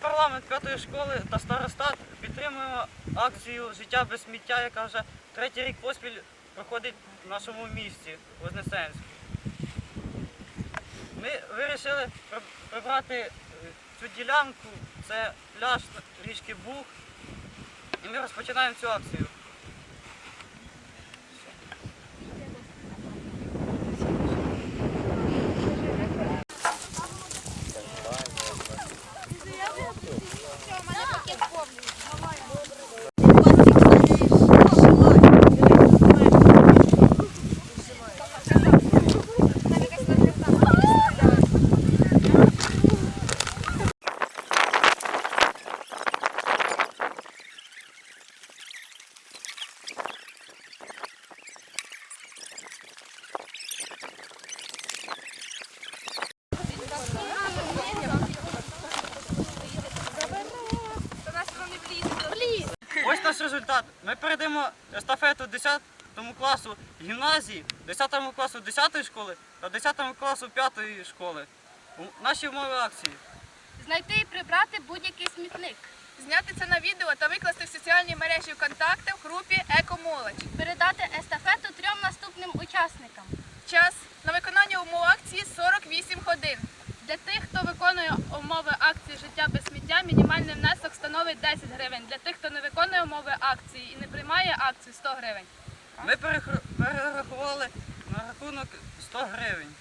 парламент п'ятої школи та старостат підтримуємо акцію Життя без сміття, яка вже третій рік поспіль проходить в нашому місті Вознесенську. Ми вирішили прибрати е, цю ділянку, це пляж річки Буг, і ми розпочинаємо цю акцію. Ось наш результат. Ми передаємо естафету 10 класу гімназії, 10 класу 10 школи та 10 класу 5 школи. Наші умови акції. Знайти і прибрати будь-який смітник. Зняти це на відео та викласти в соціальні мережі ВКонтакте в групі Екомолодь. Передати естафету трьом наступним учасникам. Час на виконання умов акції 48 годин. Для тих, хто виконує умови акції життя без сміття, мінімальний внесок становить 10 гривень. Для тих, хто не виконує умови акції і не приймає акцію 100 гривень. Ми перерахували на рахунок 100 гривень.